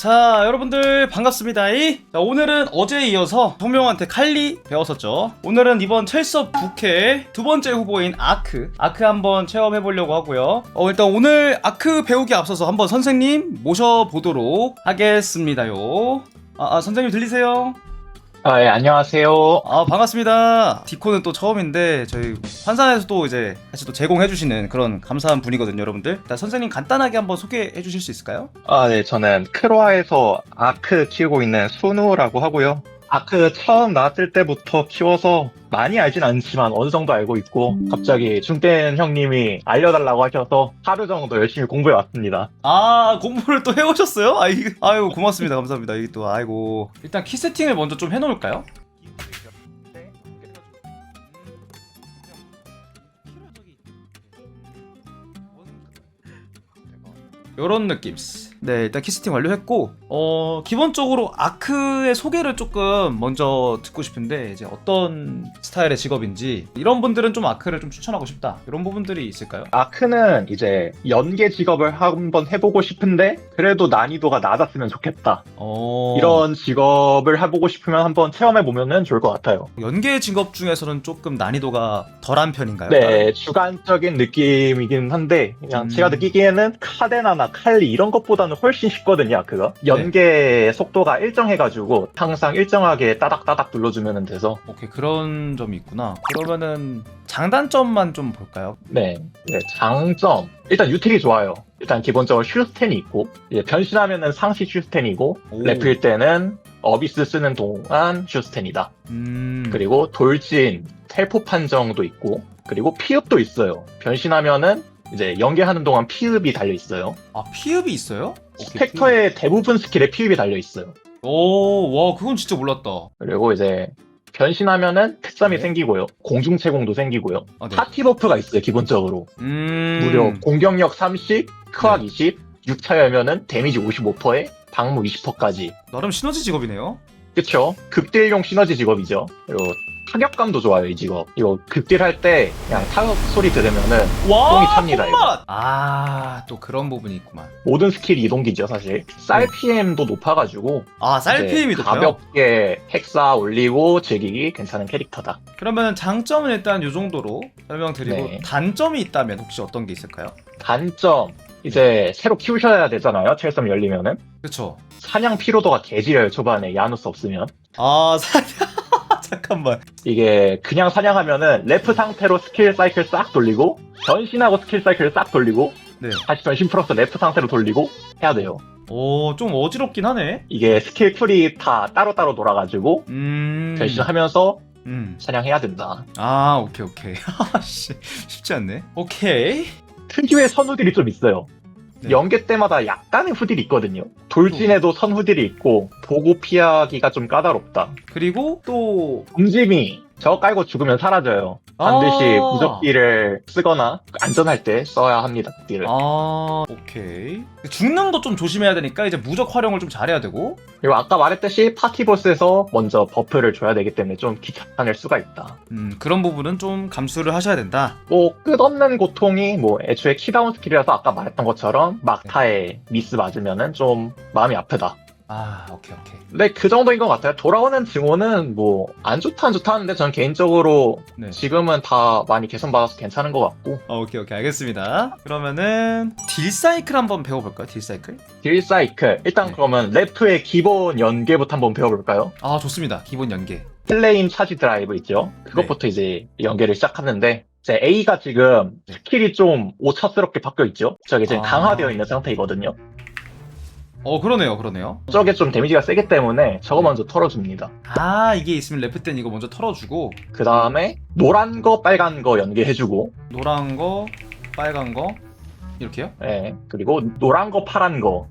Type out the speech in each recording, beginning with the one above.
자 여러분들 반갑습니다. 자, 오늘은 어제에 이어서 성명한테 칼리 배웠었죠. 오늘은 이번 첼서 부캐 두 번째 후보인 아크. 아크 한번 체험해 보려고 하고요. 어, 일단 오늘 아크 배우기 앞서서 한번 선생님 모셔보도록 하겠습니다요. 아, 아, 선생님 들리세요? 아, 예, 안녕하세요. 아 반갑습니다 디코는 또 처음인데 저희 환산에서 또 이제 같이 또 제공해주시는 그런 감사한 분이거든요 여러분들 일단 선생님 간단하게 한번 소개해 주실 수 있을까요? 아, 네, 저는 크로아에서 아크 키우고 있는 순우라고 하고요. 아크 처음 나왔을 때부터 키워서 많이 알진 않지만 어느 정도 알고 있고 갑자기 중된 형님이 알려달라고 하셔서 하루 정도 열심히 공부해 왔습니다. 아 공부를 또 해오셨어요? 아 이거 아유 고맙습니다 감사합니다 이게 또 아이고 일단 키 세팅을 먼저 좀 해놓을까요? 요런 느낌 네 일단 키 세팅 완료했고 어 기본적으로 아크의 소개를 조금 먼저 듣고 싶은데 이제 어떤 스타일의 직업인지 이런 분들은 좀 아크를 좀 추천하고 싶다 이런 부분들이 있을까요? 아크는 이제 연계 직업을 한번 해보고 싶은데 그래도 난이도가 낮았으면 좋겠다. 어 이런 직업을 해보고 싶으면 한번 체험해 보면 좋을 것 같아요. 연계 직업 중에서는 조금 난이도가 덜한 편인가요? 네, 주관적인 느낌이긴 한데 그냥 음. 제가 느끼기에는 카데나나 칼리 이런 것보다는 훨씬 쉽거든요, 그거. 네. 연계 속도가 일정해가지고 항상 일정하게 따닥따닥 눌러주면 돼서 오케이 그런 점이 있구나. 그러면은 장단점만 좀 볼까요? 네, 네, 장점 일단 유틸이 좋아요. 일단 기본적으로 슈스텐이 있고 이제 변신하면은 상시 슈스텐이고 오. 래플 때는 어비스 쓰는 동안 슈스텐이다. 음 그리고 돌진, 텔포 판정도 있고 그리고 피읍도 있어요. 변신하면은 이제 연계하는 동안 피읍이 달려 있어요. 아 피읍이 있어요? 오케이, 스펙터의 대부분 스킬에 피읍이 달려 있어요. 피읍. 오 와 그건 진짜 몰랐다. 그리고 이제 변신하면 특점이 네. 생기고요. 공중 채공도 생기고요. 아, 네. 파티 버프가 있어요, 기본적으로. 음 무려 공격력 30, 크악 네. 20, 6차 열면은 데미지 55%에 방무 20%까지. 나름 시너지 직업이네요. 그쵸? 극딜용 시너지 직업이죠. 그리고 타격감도 좋아요, 이 직업. 이거 극딜 할 때 그냥 타격 소리 들으면은 와 똥이 찹니다, 이거. 아또 그런 부분이 있구만. 모든 스킬이 이동기죠, 사실. 쌀 PM도 높아가지고. 아 이제 쌀피임이 높아요. 가볍게 핵사 올리고 즐기기 괜찮은 캐릭터다. 그러면은 장점은 일단 요 정도로 설명드리고 네. 단점이 있다면 혹시 어떤 게 있을까요? 단점. 이제 새로 키우셔야 되잖아요, 첼섬 열리면은. 그쵸? 사냥 피로도가 개지려요, 초반에 야누스 없으면. 아 사냥 잠깐만. 이게 그냥 사냥하면은 래프 상태로 스킬 사이클 싹 돌리고 변신하고 스킬 사이클 싹 돌리고 네. 다시 변신 플러스 래프 상태로 돌리고 해야 돼요. 오 좀 어지럽긴 하네. 이게 스킬 풀이 다 따로따로 돌아가지고 음. 변신하면서 음. 사냥해야 된다. 아 오케이 오케이. 씨 쉽지 않네. 오케이. 특유의 선후딜이 좀 있어요. 네. 연계 때마다 약간의 후딜이 있거든요. 돌진에도 선 후딜이 있고 보고 피하기가 좀 까다롭다. 그리고 또 움짐이 저거 깔고 죽으면 사라져요. 반드시 아. 무적기를 쓰거나 안전할 때 써야 합니다. 딜을. 아, 오케이. 죽는 거 좀 조심해야 되니까 이제 무적 활용을 좀 잘해야 되고. 그리고 아까 말했듯이 파티 보스에서 먼저 버프를 줘야 되기 때문에 좀 귀찮을 수가 있다. 음, 그런 부분은 좀 감수를 하셔야 된다. 뭐 끝없는 고통이 뭐 애초에 키다운 스킬이라서 아까 말했던 것처럼 막타에 미스 맞으면은 좀 마음이 아프다. 아, 오케이, 오케이. 근데 그 정도인 것 같아요. 돌아오는 증오는 뭐 안 좋다 안 좋다 하는데 저는 개인적으로 네. 지금은 다 많이 개선받아서 괜찮은 것 같고 아, 오케이, 오케이. 알겠습니다. 그러면은 딜 사이클 한번 배워볼까요? 딜 사이클? 딜 사이클 일단 네. 그러면 랩트의 기본 연계부터 한번 배워볼까요? 아, 좋습니다. 기본 연계. 플레임 차지 드라이브 있죠? 그것부터 이제 연계를 시작하는데 제 A가 지금 스킬이 좀 오차스럽게 바뀌어 있죠? 저게 지금 아. 강화되어 있는 상태이거든요. 어, 그러네요, 그러네요. 저게 좀 데미지가 세기 때문에 저거 먼저 털어줍니다. 아, 이게 있으면 레프 땐 이거 먼저 털어주고, 그 다음에 노란 거, 빨간 거 연계해주고, 노란 거, 빨간 거, 이렇게요? 예, 그리고 노란 거, 파란 거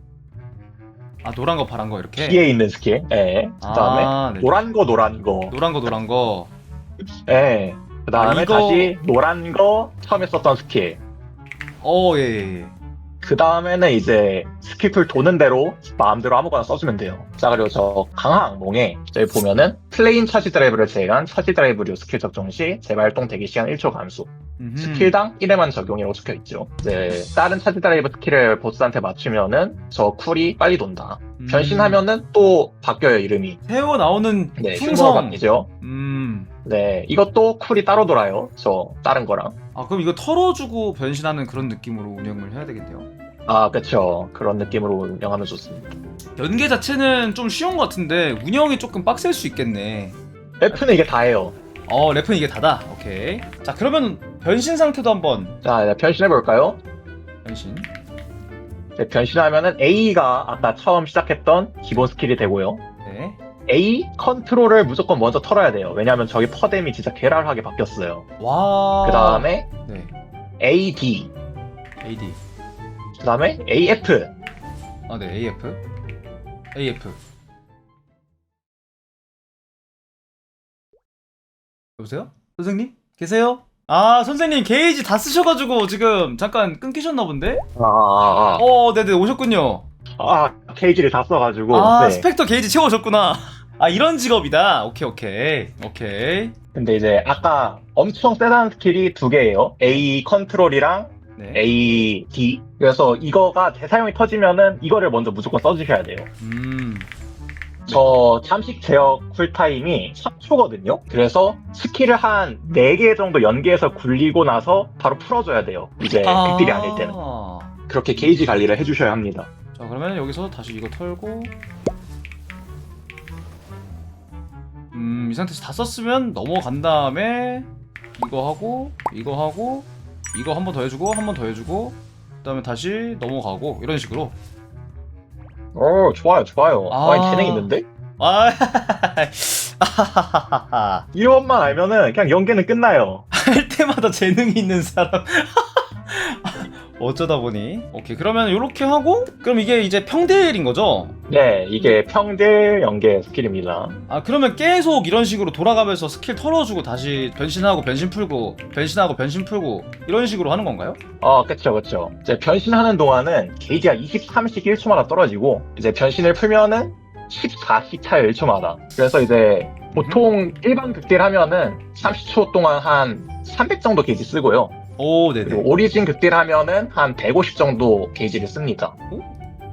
아, 노란 거, 파란 거, 이렇게? 뒤에 있는 스킬, 예, 그 다음에 아, 네. 노란 거, 노란 거, 노란 거, 노란 거. 예, 그 다음에 아, 이거- 다시 노란 거 처음에 썼던 스킬, 어, 예, 예, 예. 그 다음에는 이제 스킬풀 도는 대로 마음대로 아무거나 써주면 돼요. 자, 그리고 저 강화 악몽에 저기 보면은 플레인 차지 드라이브를 제외한 차지 드라이브류 스킬 적용 시 재발동 대기 시간 1초 감소. 음흠. 스킬당 1회만 적용이라고 적혀 있죠. 이제 다른 차지 드라이브 스킬을 보스한테 맞추면은 저 쿨이 빨리 돈다. 음. 변신하면은 또 바뀌어요 이름이. 새어 나오는 네, 풍성. 흉성이죠. 음. 네, 이것도 쿨이 따로 돌아요. 저 다른 거랑. 아 그럼 이거 털어주고 변신하는 그런 느낌으로 운영을 해야 되겠네요. 아, 그쵸. 그런 느낌으로 운영하면 좋습니다. 연계 자체는 좀 쉬운 것 같은데 운영이 조금 빡셀 수 있겠네. F는 이게 다예요. 어 래프는 이게 다다. 오케이. 자 그러면 변신 상태도 한번 자, 이제 변신해볼까요? 변신. 네, 변신하면은 A가 아까 처음 시작했던 기본 스킬이 되고요. 네. A 컨트롤을 무조건 먼저 털어야 돼요. 왜냐하면 저기 퍼뎀이 진짜 괴랄하게 바뀌었어요. 와. 그 다음에 네. AD, AD. 그 다음에 AF, 아 네. AF. AF. 여보세요? 선생님? 계세요? 아 선생님 게이지 다 쓰셔가지고 지금 잠깐 끊기셨나 본데? 아, 아, 어 네네 오셨군요. 아, 아, 케이지를 다 써가지고. 아 네. 스펙터 게이지 채워졌구나. 아 이런 직업이다. 오케이 오케이 오케이. 근데 이제 아까 엄청 세다는 스킬이 두 개예요. A 컨트롤이랑 네. AD. 그래서 이거가 재사용이 터지면은 이거를 먼저 무조건 써주셔야 돼요. 음. 저 잠식 제어 쿨타임이 3초거든요. 그래서 스킬을 한 4개 정도 연계해서 굴리고 나서 바로 풀어줘야 돼요. 이제 극딜이 아닐 때는. 그렇게 게이지 관리를 해주셔야 합니다. 자 그러면 여기서 다시 이거 털고. 음 이 상태에서 다 썼으면 넘어간 다음에 이거 하고 이거 하고 이거 한 번 더 해주고 한 번 더 해주고 그다음에 다시 넘어가고 이런 식으로. 오, 좋아요, 좋아요. 아. 와인 재능 있는데? 아. 이것만 알면은 그냥 연계는 끝나요. 할 때마다 재능이 있는 사람. 어쩌다 보니. 오케이 그러면 이렇게 하고 그럼 이게 이제 평대일인 거죠? 네, 이게 평딜 연계 스킬입니다. 아 그러면 계속 이런 식으로 돌아가면서 스킬 털어주고 다시 변신하고 변신 풀고 변신하고 변신 풀고 이런 식으로 하는 건가요? 어, 그쵸, 그쵸. 이제 변신하는 동안은 게이지가 23씩 1초마다 떨어지고, 이제 변신을 풀면은 14씩 차요, 1초마다. 그래서 이제 보통 일반 극딜 하면은 30초 동안 한 300 정도 게이지 쓰고요. 오 그리고 네네 오리진 극딜 하면은 한 150 정도 게이지를 씁니다.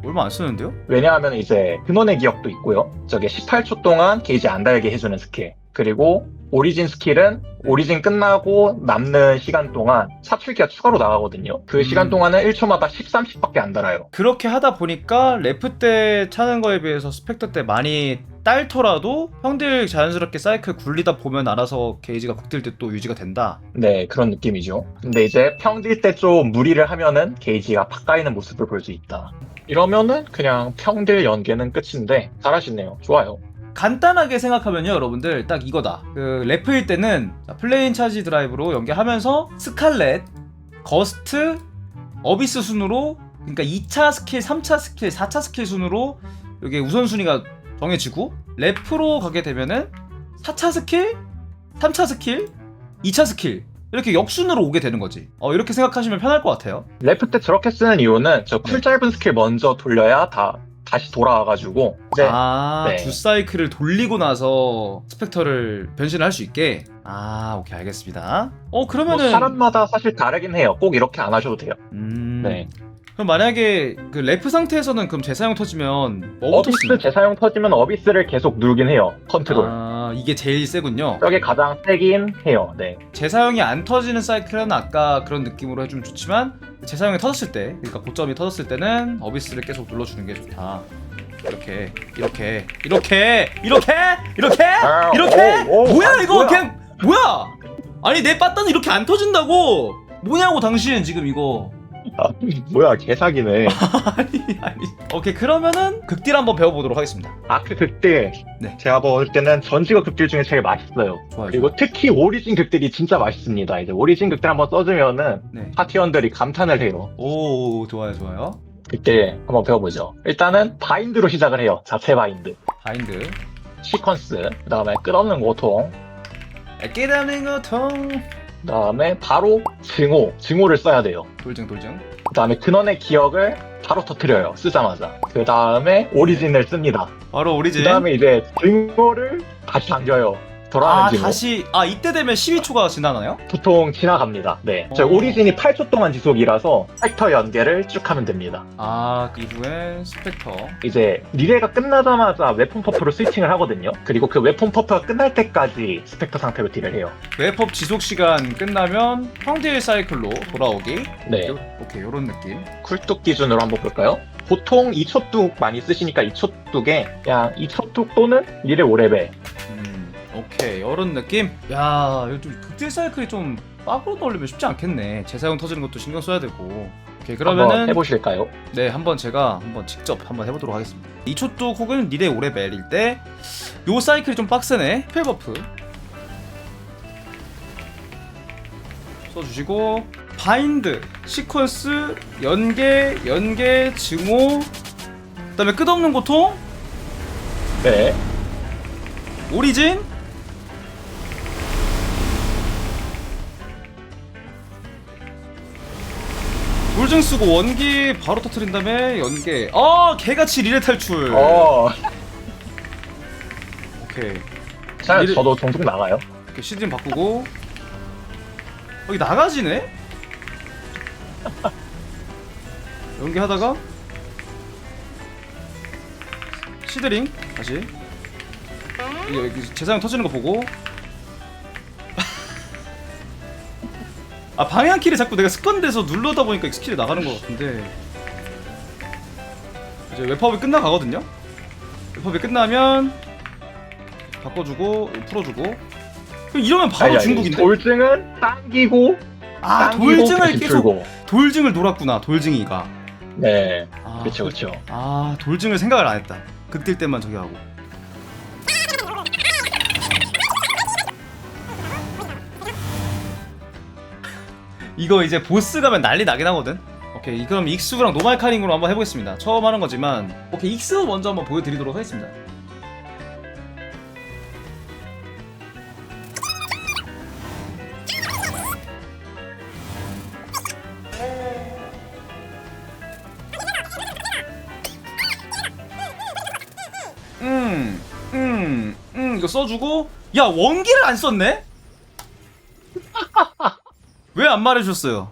얼마 안 쓰는데요? 왜냐하면 이제 근원의 기억도 있고요. 저게 18초 동안 게이지 안 달게 해주는 스킬. 그리고 오리진 스킬은 오리진 끝나고 남는 시간 동안 사출기가 추가로 나가거든요. 그 음. 시간 동안은 1초마다 13씩 밖에 안 달아요. 그렇게 하다 보니까 래프 때 차는 거에 비해서 스펙터 때 많이 딸터라도 형들 자연스럽게 사이클 굴리다 보면 알아서 게이지가 극딜 때 또 유지가 된다 네, 그런 느낌이죠. 근데 이제 평딜 때 좀 무리를 하면은 게이지가 팍 까이는 모습을 볼 수 있다. 이러면은 그냥 평딜 연계는 끝인데 잘하시네요. 좋아요. 간단하게 생각하면요 여러분들 딱 이거다 그 래프일 때는 자, 플레인 차지 드라이브로 연계하면서 스칼렛 거스트 어비스 순으로 그러니까 2차 스킬 3차 스킬 4차 스킬 순으로 이게 우선순위가 정해지고 래프로 가게 되면은 4차 스킬 3차 스킬 2차 스킬 이렇게 역순으로 오게 되는 거지 어 이렇게 생각하시면 편할 것 같아요 레프 때 저렇게 쓰는 이유는 저쿨 짧은 스킬 먼저 돌려야 다 다시 돌아와가지고 이제 아, 네. 두 사이클을 돌리고 나서 스펙터를 변신을 할 수 있게. 아, 오케이, 알겠습니다. 어, 뭐 그러면은. 사람마다 사실 다르긴 해요. 꼭 이렇게 안 하셔도 돼요. 음. 네. 그럼 만약에 그 래프 상태에서는 그럼 재사용 터지면 뭐부터 어비스 쓰나요? 재사용 터지면 어비스를 계속 누르긴 해요. 컨트롤. 아, 이게 제일 세군요. 저게 가장 세긴 해요. 네. 재사용이 안 터지는 사이클은 아까 그런 느낌으로 해주면 좋지만 재사용이 터졌을 때, 그러니까 고점이 터졌을 때는 어비스를 계속 눌러주는 게 좋다. 이렇게, 이렇게, 이렇게, 이렇게, 이렇게, 아, 이렇게. 오, 오, 뭐야 아, 이거 뭐야. 그냥 뭐야? 아니 내 빠따는 이렇게 안 터진다고? 뭐냐고 당신 지금 이거. 아, 뭐야 개사기네. 아니 아니. 오케이 그러면은 극딜 한번 배워보도록 하겠습니다. 아크 극딜. 네. 제가 볼 때는 전직업 극딜 중에 제일 맛있어요. 좋아요. 그리고 특히 오리진 극딜이 진짜 맛있습니다. 이제 오리진 극딜 한번 써주면은 네. 파티원들이 감탄을 해요. 오, 오 좋아요 좋아요. 그때 한번 배워보죠. 일단은 바인드로 시작을 해요. 자체 바인드. 바인드. 시퀀스. 그 다음에 끝없는 고통. 깨닫는 거통. 그 다음에 바로 증오. 증오를 써야 돼요. 돌증 돌증. 그 다음에 근원의 기억을 바로 터트려요. 쓰자마자. 그 다음에 오리진을 씁니다. 바로 그 오리진. 다음에 이제 증오를 다시 당겨요. 돌아가는 아 지금 다시 아 이때 되면 12초가 지나나요? 보통 지나갑니다. 네. 저희 어. 오리진이 8초 동안 지속이라서 팩터 연계를 쭉 하면 됩니다. 아 이후엔 스펙터 이제 리레이가 끝나자마자 웨폰 퍼프로 스위칭을 하거든요. 그리고 그 웨폰 퍼프가 끝날 때까지 스펙터 상태로 딜을 해요. 웹업 지속 시간 끝나면 평딜 사이클로 돌아오기 네. 요- 오케이 요런 느낌 쿨뚝 기준으로 한번 볼까요? 보통 2초 뚝 많이 쓰시니까 2초 뚝에 그냥 2초 뚝 또는 리레 5레벨 음 오케이 요런 느낌 야 이거 좀 극딜 사이클이 좀 빡으로 돌리면 쉽지 않겠네 재사용 터지는 것도 신경 써야 되고 오케이 한번 그러면은 해보실까요? 네, 한번 제가 한번 직접 한번 해보도록 하겠습니다. 2초뚝 혹은 리레 오레벨일 때 요 사이클이 좀 빡세네. 스펠 버프 써주시고 바인드, 시퀀스, 연계, 연계, 증오 그 다음에 끝없는 고통, 네. 오리진 돌증 쓰고 원기 바로 터트린 다음에 연계. 아 개같이 리레 탈출. 어, 오케이. 자, 리레- 저도 종종 나가요. 이렇게 시즌 바꾸고. 여기 나가지네? 연기하다가. 시드링 다시. 이- 여기 재사용 터지는 거 보고 아 방향키를 자꾸 내가 습관돼서 누르다 보니까 스킬이 나가는 것 같은데 이제 웹팝이 끝나가거든요? 웹팝이 끝나면 바꿔주고 풀어주고 그럼 이러면 바로 아니, 아니, 중국인데? 돌증은 당기고, 아 당기고 돌증을 다시 계속 풀고. 돌증을 놀았구나 돌증이가 네, 아, 그렇죠, 그렇죠. 아 돌증을 생각을 안 했다 극딜 때만 저기 하고 이거 이제 보스 가면 난리 나긴 하거든. 오케이 그럼 익수랑 노말 카링으로 한번 해보겠습니다. 처음 하는 거지만. 오케이 익수 먼저 한번 보여드리도록 하겠습니다. 음, 음, 음, 이거 써주고, 야, 원기를 안 썼네? 왜 안 말해줬어요?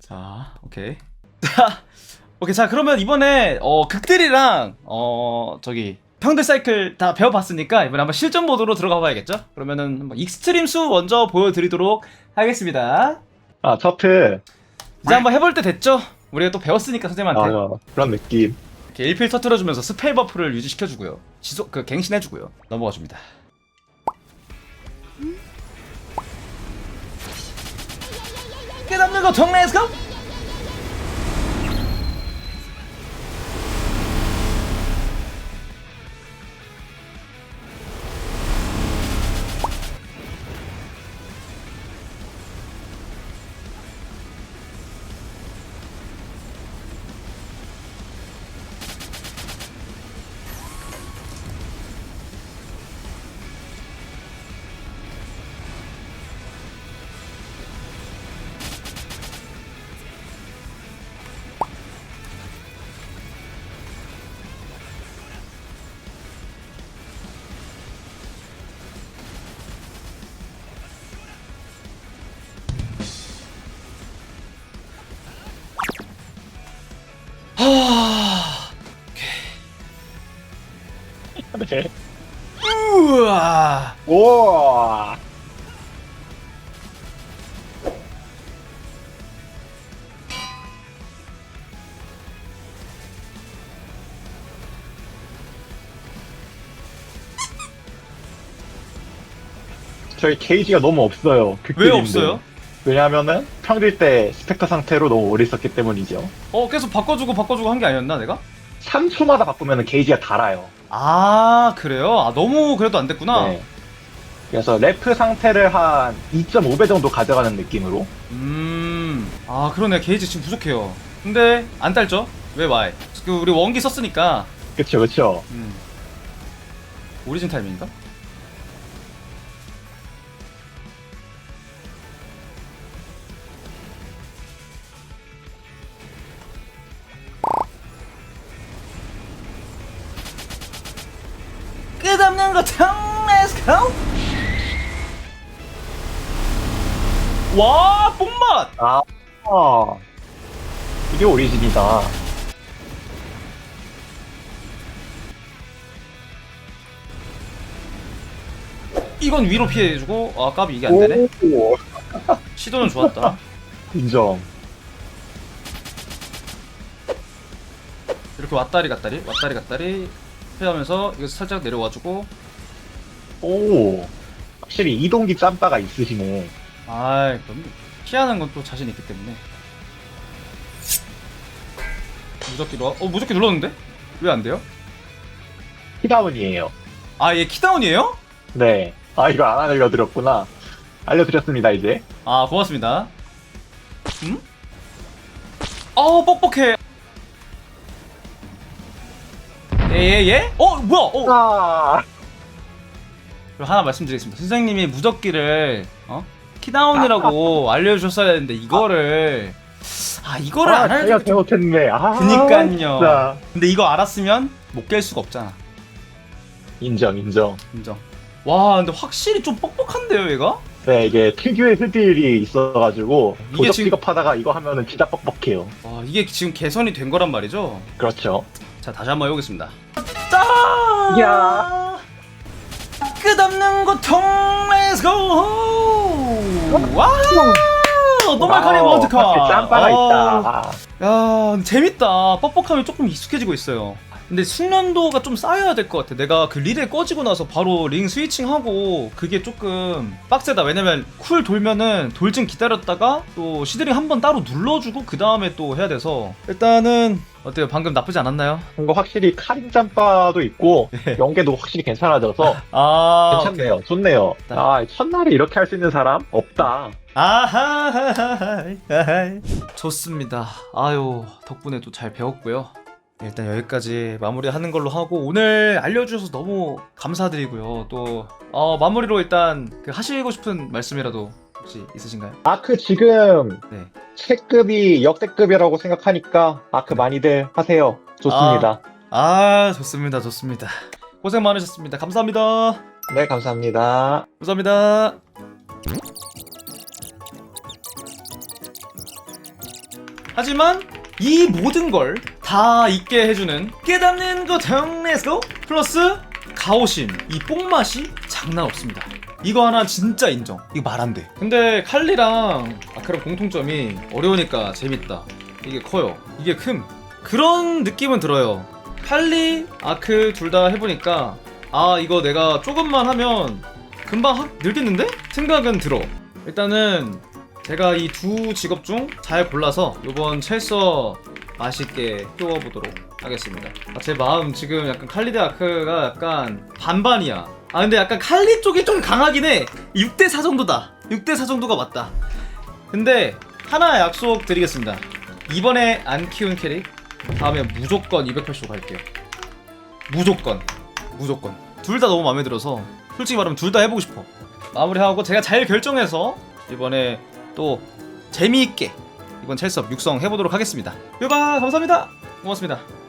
자, 오케이. 자, 오케이. 자, 그러면 이번에, 어, 극딜이랑, 어, 저기, 평들 사이클 다 배워봤으니까, 이번에 한번 실전 모드로 들어가 봐야겠죠? 그러면은, 한번 익스트림 수 먼저 보여드리도록 하겠습니다. 아, 처트. 이제 한번 해볼 때 됐죠? 우리가 또 배웠으니까, 선생님한테. 아, 그런 느낌. 이렇게 1필 터트려주면서 스펠 버프를 유지시켜주고요. 지속 그 갱신해주고요. 넘어가 줍니다. 고통 렛츠 우와! 우와. 저희 게이지가 너무 없어요. 왜 극딜인데. 없어요? 왜냐하면은 평딜 때 스펙터 상태로 너무 오래 있었기 때문이죠. 어 계속 바꿔주고 바꿔주고 한 게 아니었나 내가? 3초마다 바꾸면 게이지가 달아요. 아 그래요? 아 너무 그래도 안 됐구나. 네. 그래서 래프 상태를 한 2.5배 정도 가져가는 느낌으로 음, 아 그러네 게이지 지금 부족해요. 근데 안 딸죠? 왜 와이? 그 우리 원기 썼으니까. 그쵸 그쵸 음. 오리진 타임인가? 끝없는 고통 Let's go. 와 뽕맛! 아, 이게 오리진이다. 이건 위로 피해주고 아 까비 이게 안 되네. 오, 시도는 좋았다. 인정. 이렇게 왔다리 갔다리 왔다리 갔다리 피하면서 이거 살짝 내려와주고 오, 확실히 이동기 짬바가 있으시네. 아이 그럼 피하는 건 또 자신 있기 때문에 무적기 로 어 무적기 눌렀는데 왜 안 돼요? 키다운이에요. 아 얘 키다운이에요? 네. 아, 이거 안 알려드렸구나. 알려드렸습니다, 이제. 아 고맙습니다 음? 어 뻑뻑해 예예 예? 어 뭐야 어 아, 그럼 하나 말씀드리겠습니다 선생님이 무적기를 어? 키다운이라고 알려주셨어야 했는데 이거를 아 이거를 아, 안 제가 알려 잘못했네. 아, 그니깐요. 진짜. 근데 이거 알았으면 못 깰 수가 없잖아 인정, 인정. 인정 와 근데 확실히 좀 뻑뻑한데요 얘가? 네, 이게 특유의 흡일이 있어가지고, 이게 도적 지금- 픽업하다가 이거 하면은 진짜 뻑뻑해요. 와 이게 지금 개선이 된 거란 말이죠 그렇죠. 자 다시 한번 해보겠습니다. 짜! 야. 끝없는 고통 Let's go 와우! 노말카리 와우, 워드카! 확실히 짬바가 있다. 야 재밌다. 뻑뻑함이 조금 익숙해지고 있어요 근데 숙련도가 좀 쌓여야 될 것 같아 내가 그 릴에 꺼지고 나서 바로 링 스위칭하고 그게 조금 빡세다 왜냐면 쿨 돌면은 돌진 기다렸다가 또 시드링 한 번 따로 눌러주고 그 다음에 또 해야 돼서 일단은 어때요 방금 나쁘지 않았나요? 뭔가 확실히 카린 짬바도 있고, 연계도 확실히 괜찮아져서, 아 괜찮네요. 좋네요. 아, 첫날에 이렇게 할 수 있는 사람? 없다. 아하 좋습니다 아유 덕분에 또 잘 배웠고요 일단 여기까지 마무리하는 걸로 하고 오늘 알려주셔서 너무 감사드리고요 또 어, 마무리로 일단 그 하시고 싶은 말씀이라도 혹시 있으신가요? 아크 지금 네 체급이 역대급이라고 생각하니까 아크 많이들 하세요. 좋습니다. 아 좋습니다 좋습니다 고생 많으셨습니다 감사합니다 네, 감사합니다. 감사합니다 하지만 이 모든 걸 다 있게 해주는 깨닫는 고통 렛츠고 플러스 가오심 이 뽕맛이 장난 없습니다. 이거 하나 진짜 인정. 이거 말 안돼. 근데 칼리랑 아크랑 공통점이 어려우니까 재밌다. 이게 커요. 이게 큼. 그런 느낌은 들어요. 칼리 아크 둘 다 해보니까 아 이거 내가 조금만 하면 금방 확 늘겠는데? 생각은 들어. 일단은 제가 이 두 직업 중 잘 골라서 이번 첼서 맛있게 키워보도록 하겠습니다. 아, 제 마음 지금 약간 칼리드 아크가 약간 반반이야. 아 근데 약간 칼리 쪽이 좀 강하긴 해. 6대4 정도다. 6대4 정도가 맞다. 근데 하나 약속 드리겠습니다. 이번에 안 키운 캐릭 다음에 무조건 280로 갈게요. 무조건. 무조건. 둘 다 너무 마음에 들어서 솔직히 말하면 둘 다 해보고 싶어. 마무리하고 제가 잘 결정해서 이번에 또 재미있게 이번 첼섭 육성 해보도록 하겠습니다. 뾰바 감사합니다. 고맙습니다.